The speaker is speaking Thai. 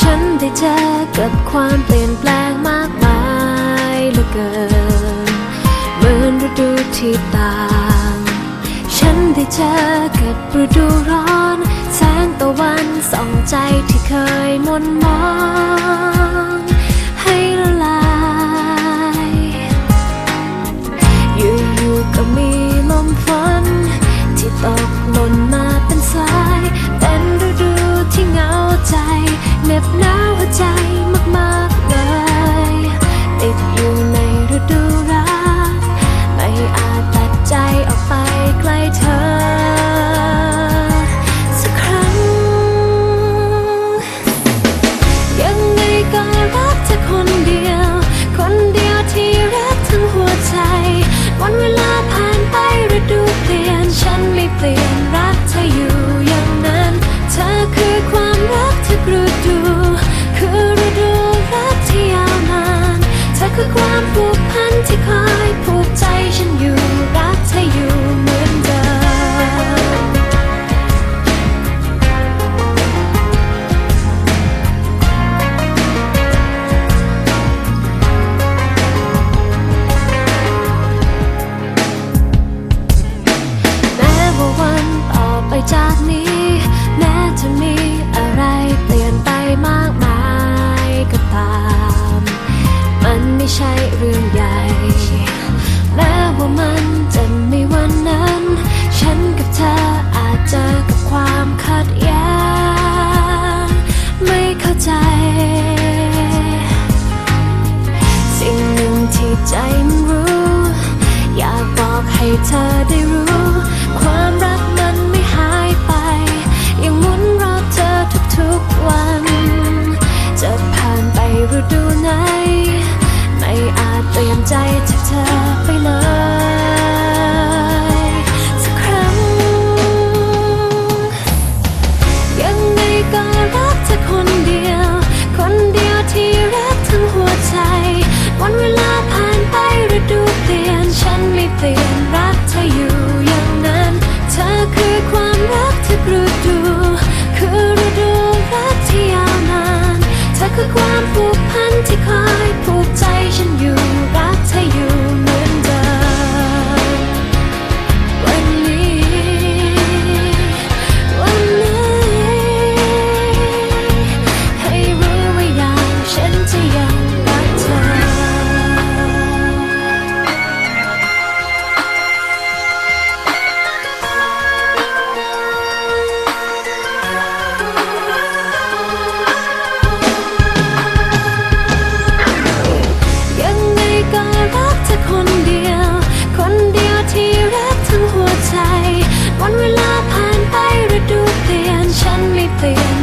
ฉันได้เจอกับความเปลี่ยนแปลงมากมายเหลือเกินเหมือนฤดูที่ต่าง ฉันได้เจอกับฤดูร้อน แสงตะวันส่องใจที่เคยมนมอง ให้เธอได้ ผูกพันที่คอ nothing